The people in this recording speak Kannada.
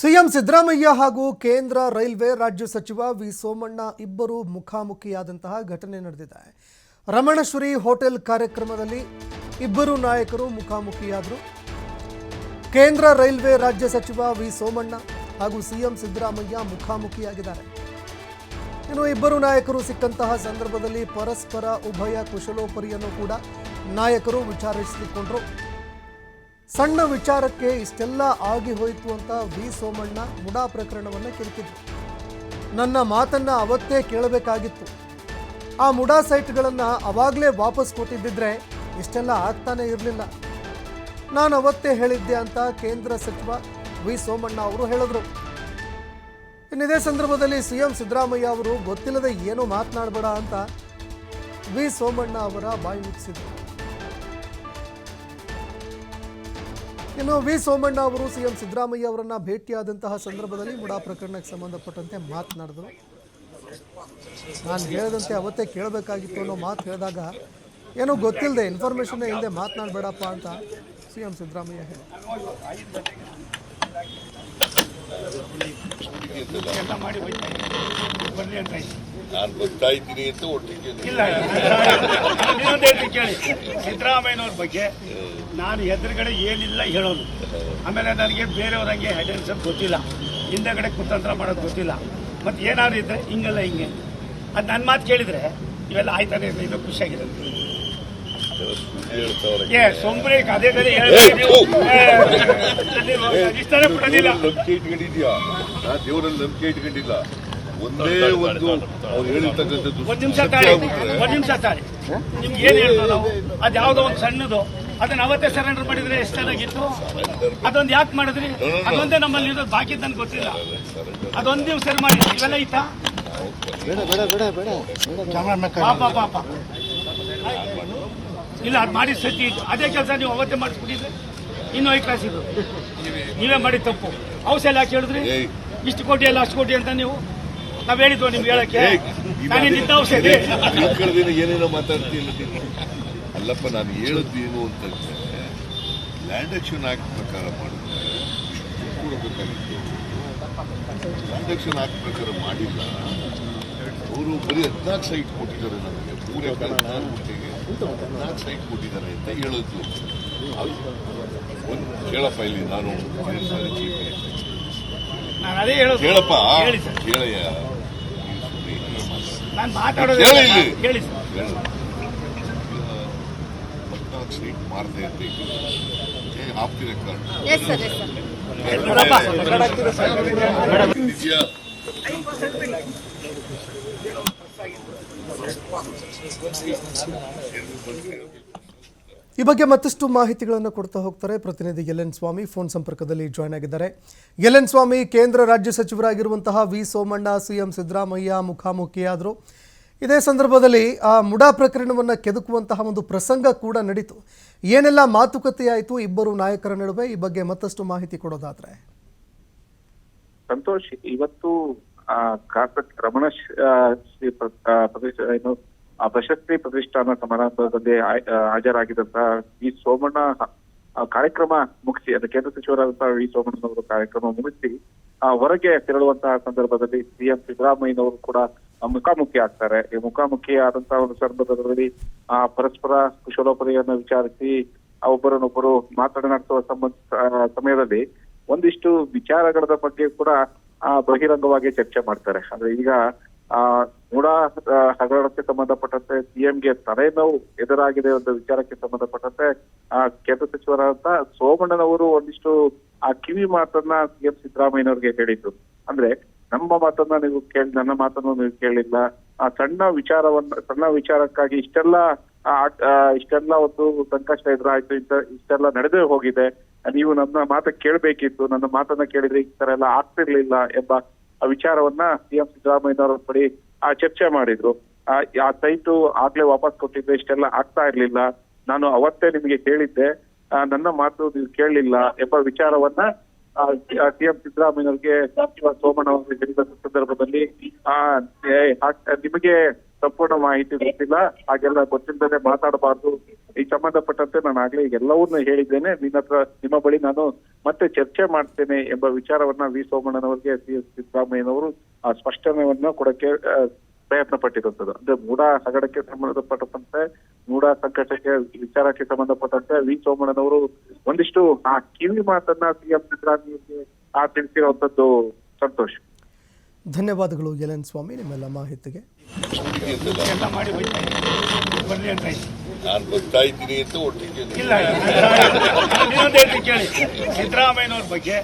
ಸಿಎಂ ಸಿದ್ದರಾಮಯ್ಯ ಹಾಗೂ ಕೇಂದ್ರ ರೈಲ್ವೆ ರಾಜ್ಯ ಸಚಿವ ವಿ ಸೋಮಣ್ಣ ಇಬ್ಬರು ಮುಖಾಮುಖಿಯಾದಂತಹ ಘಟನೆ ನಡೆದಿದೆ. ರಮಣಶ್ವರಿ ಹೋಟೆಲ್ ಕಾರ್ಯಕ್ರಮದಲ್ಲಿ ಇಬ್ಬರು ನಾಯಕರು ಮುಖಾಮುಖಿಯಾದರು. ಕೇಂದ್ರ ರೈಲ್ವೆ ರಾಜ್ಯ ಸಚಿವ ವಿ ಸೋಮಣ್ಣ ಹಾಗೂ ಸಿಎಂ ಸಿದ್ದರಾಮಯ್ಯ ಮುಖಾಮುಖಿಯಾಗಿದ್ದಾರೆ. ಇನ್ನು ಇಬ್ಬರು ನಾಯಕರು ಸಿಕ್ಕಂತಹ ಸಂದರ್ಭದಲ್ಲಿ ಪರಸ್ಪರ ಉಭಯ ಕುಶಲೋಪರಿಯನ್ನು ಕೂಡ ನಾಯಕರು ವಿಚಾರಿಸಿಕೊಂಡ್ರು. ಸಣ್ಣ ವಿಚಾರಕ್ಕೆ ಇಷ್ಟೆಲ್ಲ ಆಗಿ ಹೋಯಿತು ಅಂತ ವಿ. ಸೋಮಣ್ಣ ಮುಡಾ ಪ್ರಕರಣವನ್ನು ಕಿರಿಕಿದ್ರು. ನನ್ನ ಮಾತನ್ನ ಅವತ್ತೇ ಕೇಳಬೇಕಾಗಿತ್ತು. ಆ ಮುಡಾ ಸೈಟ್ಗಳನ್ನು ಅವಾಗಲೇ ವಾಪಸ್ ಕೊಟ್ಟಿದ್ದಿದ್ರೆ ಇಷ್ಟೆಲ್ಲ ಆಗ್ತಾನೆ ಇರಲಿಲ್ಲ. ನಾನು ಅವತ್ತೇ ಹೇಳಿದ್ದೆ ಅಂತ ಕೇಂದ್ರ ಸಚಿವ ವಿ. ಸೋಮಣ್ಣ ಅವರು ಹೇಳಿದ್ರು. ಇದೇ ಸಂದರ್ಭದಲ್ಲಿ ಸಿಎಂ ಸಿದ್ದರಾಮಯ್ಯ ಅವರು ಗೊತ್ತಿಲ್ಲದೆ ಏನೂ ಮಾತನಾಡಬೇಡ ಅಂತ ವಿ. ಸೋಮಣ್ಣ ಅವರ ಬಾಯಿ ಮುಚ್ಚಿಸಿದ್ರು ಇನ್ನು ವಿ ಸೋಮಣ್ಣ ಅವರು ಸಿಎಂ ಸಿದ್ದರಾಮಯ್ಯ ಅವರನ್ನ ಭೇಟಿಯಾದಂತಹ ಸಂದರ್ಭದಲ್ಲಿ ಮುಡಾ ಪ್ರಕರಣಕ್ಕೆ ಸಂಬಂಧಪಟ್ಟಂತೆ ಮಾತನಾಡಿದರು. ನಾನು ಹೇಳಿದಂತೆ ಅವತ್ತೇ ಕೇಳಬೇಕಾಗಿತ್ತು ಅನ್ನೋ ಮಾತು ಹೇಳಿದಾಗ, ಏನೋ ಗೊತ್ತಿಲ್ಲದೆ ಇನ್ಫಾರ್ಮೇಷನ್ ಇಲ್ಲದೆ ಮಾತನಾಡಬೇಡಪ್ಪ ಅಂತ ಸಿಎಂ ಸಿದ್ದರಾಮಯ್ಯ ಹೇಳಿದ್ರು. ನಾನು ಬರ್ತಾ ಇದ್ದೀನಿ ಅಂತ ಒಟ್ಟಿಗೆ ಇಲ್ಲ ಕೇಳಿ. ಸಿದ್ದರಾಮಯ್ಯನವ್ರ ಬಗ್ಗೆ ನಾನು ಎದುರುಗಡೆ ಏನಿಲ್ಲ ಹೇಳೋದು. ಆಮೇಲೆ ನನಗೆ ಬೇರೆಯವ್ರಂಗೆ ಹೆಡ್ ಅಂಡ್ ಸಬ್ ಗೊತ್ತಿಲ್ಲ. ಹಿಂದೆಗಡೆ ಕುತಂತ್ರ ಮಾಡೋದು ಗೊತ್ತಿಲ್ಲ. ಮತ್ತೆ ಏನಾದ್ರು ಇದ್ರೆ ಹಿಂಗಲ್ಲ ಹಿಂಗೆ. ಅದು ನನ್ನ ಮಾತು ಕೇಳಿದ್ರೆ ಇವೆಲ್ಲ ಆಯ್ತಾನೆ ಇರ್ಲಿ, ಇದು ಖುಷಿಯಾಗಿದೆ ಏ ಸೊಂಬ್ರೆ ಅದೇ ಕಡೆ ಇಷ್ಟನೇ ನಂಬಿಕೆ ಇಟ್ಕೊಂಡಿದ್ಯಾ? ನಾ ದೇವರಲ್ಲಿ ನಂಬಿಕೆ ಇಟ್ಕೊಂಡಿಲ್ಲ. ಒಂದೇ ಒಂದು ಅವ್ರು ಹೇಳಿರ್ತಕ್ಕಂಥದ್ದು ಒಂದ್ ನಿಮಿಷ ತಾಳಿ ಒಂದ್ ನಿಮಿಷ ತಾಳಿ. ನಿಮ್ಗೆ ಏನ್ ಹೇಳ್ತೋ ನಾವು? ಅದ್ ಯಾವ್ದೋ ಒಂದ್ ಸಣ್ಣದು. ಅದನ್ನ ಅವತ್ತೇ ಸರೆಂಡರ್ ಮಾಡಿದ್ರೆ ಎಷ್ಟು ಚೆನ್ನಾಗಿತ್ತು ಅದೊಂದ್ ಯಾಕೆ ಮಾಡಿದ್ರಿ? ಅದೊಂದೇ ನಮ್ಮಲ್ಲಿ ಇರೋದು ಬಾಕಿ ಅಂತ ಗೊತ್ತಿಲ್ಲ. ಅದೊಂದ್ ನೀವು ಸರಿ ಮಾಡಿ. ಇವೆಲ್ಲ ಇತ್ತಾ ಪಾಪ ಪಾಪ. ಇಲ್ಲ ಅದ್ ಮಾಡಿ ಸತಿ ಇತ್ತು. ಅದೇ ಕೆಲಸ ನೀವು ಅವತ್ತೇ ಮಾಡಿಸ್ಬಿಟ್ಟಿದ್ರೆ? ಇನ್ನು ಐ ಕ್ಲಾಸ್ ಇದು ನೀವೇ ಮಾಡಿ ತಪ್ಪು. ಔಷಧ ಯಾಕೆ ಹೇಳಿದ್ರಿ. ಇಷ್ಟು ಕೋಟಿ ಅಲ್ಲ ಅಷ್ಟು ಕೋಟಿ ಅಂತ ನೀವು? ನಾವ್ ಹೇಳಿದ್ವು ನಿಮ್ಗೆ ಹೇಳಕ್ಕೆ? ಏನೇನೋ ಮಾತಾಡ್ತೀನಿ ಅಲ್ಲಪ್ಪ ನಾನು ಹೇಳದ್ದು ಏನು ಅಂತ ಲ್ಯಾಂಡ್ ಆಕ್ಷನ್ ಆಕ್ಟ್ ಪ್ರಕಾರ ಮಾಡಿದ್ರೆ ಕೊಡಬೇಕಾಗಿತ್ತು ಲ್ಯಾಂಡ್ ಆಕ್ಷನ್ ಆಕ್ಟ್ ಪ್ರಕಾರ ಮಾಡಿಲ್ಲ. ಅವರು ಬರೀ ಹದಿನಾಲ್ಕು ಸೈಟ್ ಕೊಟ್ಟಿದ್ದಾರೆ ನನಗೆ ಮೂರು ಎಕರೆ ಹದಿನಾರು ಗುಂಟೆಗೆ ಹದಿನಾಲ್ಕು ಸೈಟ್ ಕೊಟ್ಟಿದ್ದಾರೆ ಅಂತ ಹೇಳಿದ್ರು ಒಂದು ಕೇಳಪ್ಪ ಇಲ್ಲಿ ನಾನು ಹೇಳಪ್ಪ ಸಾರಿ ಹೇಳೋದು. ಕೇಳಪ್ಪ ಕೇಳಯ್ಯ. ನಾನು ಮಾತಾಡೋದು ಹೇಳಿ ಇಲ್ಲಿ. ಹೇಳಿ ಸರ್ ಹೇಳು. ಹದಿನಾಲ್ಕು ಈ ಬಗ್ಗೆ ಮತ್ತಷ್ಟು ಮಾಹಿತಿಗಳನ್ನು ಕೊಡ್ತಾ ಹೋಗ್ತಾರೆ ಪ್ರತಿನಿಧಿ ಎಲ್ ಎನ್ ಸ್ವಾಮಿ. ಫೋನ್ ಸಂಪರ್ಕದಲ್ಲಿ ಜಾಯ್ನ್ ಆಗಿದ್ದಾರೆ. ಎಲ್ ಎನ್ ಸ್ವಾಮಿ ಕೇಂದ್ರ ರಾಜ್ಯ ಸಚಿವರಾಗಿರುವಂತಹ ವಿ ಸೋಮಣ್ಣ ಸಿಎಂ ಸಿದ್ದರಾಮಯ್ಯ ಮುಖಾಮುಖಿಯಾದರು. ಇದೇ ಸಂದರ್ಭದಲ್ಲಿ ಆ ಮುಡಾ ಪ್ರಕರಣವನ್ನು ಕೆದಕುವಂತಹ ಒಂದು ಪ್ರಸಂಗ ಕೂಡ ನಡೀತು. ಏನೆಲ್ಲ ಮಾತುಕತೆಯಾಯಿತು ಇಬ್ಬರು ನಾಯಕರ ನಡುವೆ? ಈ ಬಗ್ಗೆ ಮತ್ತಷ್ಟು ಮಾಹಿತಿ ಕೊಡೋದಾದ್ರೆ. ಸಂತೋಷ್ ಇವತ್ತು ರಮಣ ಶ್ರೀ- ಆ, ಶ್ರೀ ಪ್ರ- ಆ, ಪ್ರತಿಷ್ಠ ಏನು ಆ ಪ್ರಶಸ್ತಿ ಪ್ರತಿಷ್ಠಾನ ಸಮಾರಂಭದಲ್ಲಿ ಹಾಜರಾಗಿದ್ದಂತಹ ವಿ ಸೋಮಣ್ಣ ಕಾರ್ಯಕ್ರಮ ಮುಗಿಸಿ ಅದು ಕೇಂದ್ರ ಸಚಿವರಾದಂತಹ ವಿ ಸೋಮಣ್ಣನವರು ಕಾರ್ಯಕ್ರಮ ಮುಗಿಸಿ ಆ, ಹೊರಗೆ ತೆರಳುವಂತಹ ಸಂದರ್ಭದಲ್ಲಿ ಸಿಎಂ ಸಿದ್ದರಾಮಯ್ಯನವರು ಕೂಡ ಮುಖಾಮುಖಿ ಆಗ್ತಾರೆ. ಈ ಮುಖಾಮುಖಿ ಆದಂತಹ ಒಂದು ಸಂದರ್ಭದಲ್ಲಿ ಆ ಪರಸ್ಪರ ಕುಶಲೋಪರಿಯನ್ನು ವಿಚಾರಿಸಿ ಒಬ್ಬರನ್ನೊಬ್ಬರು ಮಾತನಾಡಿಸುವ ಸಂಬಂಧ ಸಮಯದಲ್ಲಿ ಒಂದಿಷ್ಟು ವಿಚಾರಗಳ ಬಗ್ಗೆ ಕೂಡ ಆ ಬಹಿರಂಗವಾಗಿ ಚರ್ಚೆ ಮಾಡ್ತಾರೆ. ಅಂದ್ರೆ ಈಗ ಆ, ಹಗರಣಕ್ಕೆ ಸಂಬಂಧಪಟ್ಟಂತೆ ಸಿಎಂಗೆ ತಲೆನೋವು ಎದುರಾಗಿದೆ ಒಂದು ವಿಚಾರಕ್ಕೆ ಸಂಬಂಧಪಟ್ಟಂತೆ, ಆ, ಕೇಂದ್ರ ಸಚಿವರಾದಂತ ಸೋಮಣ್ಣನವರು ಒಂದಿಷ್ಟು ಆ ಕಿವಿ ಮಾತನ್ನ ಸಿಎಂ ಸಿದ್ದರಾಮಯ್ಯನವ್ರಿಗೆ ಹೇಳಿದ್ರು ಅಂದ್ರೆ ನಮ್ಮ ಮಾತನ್ನ ನೀವು ಕೇಳಿ, ನನ್ನ ಮಾತನ್ನು ನೀವು ಕೇಳಿಲ್ಲ. ಆ ಸಣ್ಣ ವಿಚಾರವನ್ನ, ಸಣ್ಣ ವಿಚಾರಕ್ಕಾಗಿ ಇಷ್ಟೆಲ್ಲ ಇಷ್ಟೆಲ್ಲ ಒಂದು ಸಂಕಷ್ಟ ಎದುರಾಯ್ತು, ಇಂತ, ಇಷ್ಟೆಲ್ಲ ನಡೆದೇ ಹೋಗಿದೆ. ನೀವು ನನ್ನ ಮಾತ ಕೇಳಬೇಕಿತ್ತು, ನನ್ನ ಮಾತನ್ನ ಕೇಳಿದ್ರೆ ಈ ತರ ಎಲ್ಲ ಆಗ್ತಿರ್ಲಿಲ್ಲ ಎಂಬ ವಿಚಾರವನ್ನ ಸಿಎಂ ಸಿದ್ದರಾಮಯ್ಯನವರ ಬಳಿ ಆ ಚರ್ಚೆ ಮಾಡಿದ್ರು. ಆ ಸೈಟ್ ಆಗ್ಲೇ ವಾಪಸ್ ಕೊಟ್ಟಿದ್ದೆ ಇಷ್ಟೆಲ್ಲ ಆಗ್ತಾ ಇರ್ಲಿಲ್ಲ. ನಾನು ಅವತ್ತೇ ನಿಮಗೆ ಕೇಳಿದ್ದೆ. ನನ್ನ ಮಾತು ನೀವು ಕೇಳಲಿಲ್ಲ ಎಂಬ ವಿಚಾರವನ್ನ ಸಿಎಂ ಸಿದ್ದರಾಮಯ್ಯನವರಿಗೆ ಸಚಿವ ಸೋಮಣ್ಣ ಅವರು ಹೇಳಿದ ಸಂದರ್ಭದಲ್ಲಿ, ಆ ನಿಮಗೆ ಸಂಪೂರ್ಣ ಮಾಹಿತಿ ಗೊತ್ತಿಲ್ಲ. ಹಾಗೆಲ್ಲ ಗೊತ್ತಿಲ್ಲದೆ ಮಾತಾಡಬಾರ್ದು. ಈ ಸಂಬಂಧಪಟ್ಟಂತೆ ನಾನು ಆಗ್ಲೇ ಎಲ್ಲವನ್ನೂ ಹೇಳಿದ್ದೇನೆ. ನಿನ್ನ ಹತ್ರ, ನಿಮ್ಮ ಬಳಿ ನಾನು ಮತ್ತೆ ಚರ್ಚೆ ಮಾಡ್ತೇನೆ ಎಂಬ ವಿಚಾರವನ್ನ ವಿ ಸೋಮಣ್ಣನವರಿಗೆ ಸಿ ಎಸ್ ಸಿದ್ದರಾಮಯ್ಯನವರು ಆ ಸ್ಪಷ್ಟನೆಯನ್ನ ಕೊಡಕ್ಕೆ ಪ್ರಯತ್ನ ಪಟ್ಟಿರುವಂತದ್ದು ಅಂದ್ರೆ ಮೂಡ ಹಗಡಕ್ಕೆ ಸಂಬಂಧಪಟ್ಟಂತೆ ಮೂಡ ಸಂಕಟಕ್ಕೆ ವಿಚಾರಕ್ಕೆ ಸಂಬಂಧಪಟ್ಟಂತೆ ವಿ ಸೋಮಣ್ಣನವರು ಒಂದಿಷ್ಟು ಆ ಕಿವಿ ಮಾತನ್ನ ಸಿಎಂ ಸಿದ್ದರಾಮಯ್ಯಗೆ ಆ ತಿಳಿಸಿರುವಂತದ್ದು ಸಂತೋಷ. ಧನ್ಯವಾದಗಳು ಎಲ್ ಸ್ವಾಮಿ ನಿಮ್ಮೆಲ್ಲ ಮಾಹಿತಿಗೆ. ನಾನು ಬರ್ತಾ ಇದ್ದೀನಿ ಅಂತ ಒಟ್ಟಿಗೆ ಇಲ್ಲ ಸಿದ್ದರಾಮಯ್ಯನವ್ರ ಬಗ್ಗೆ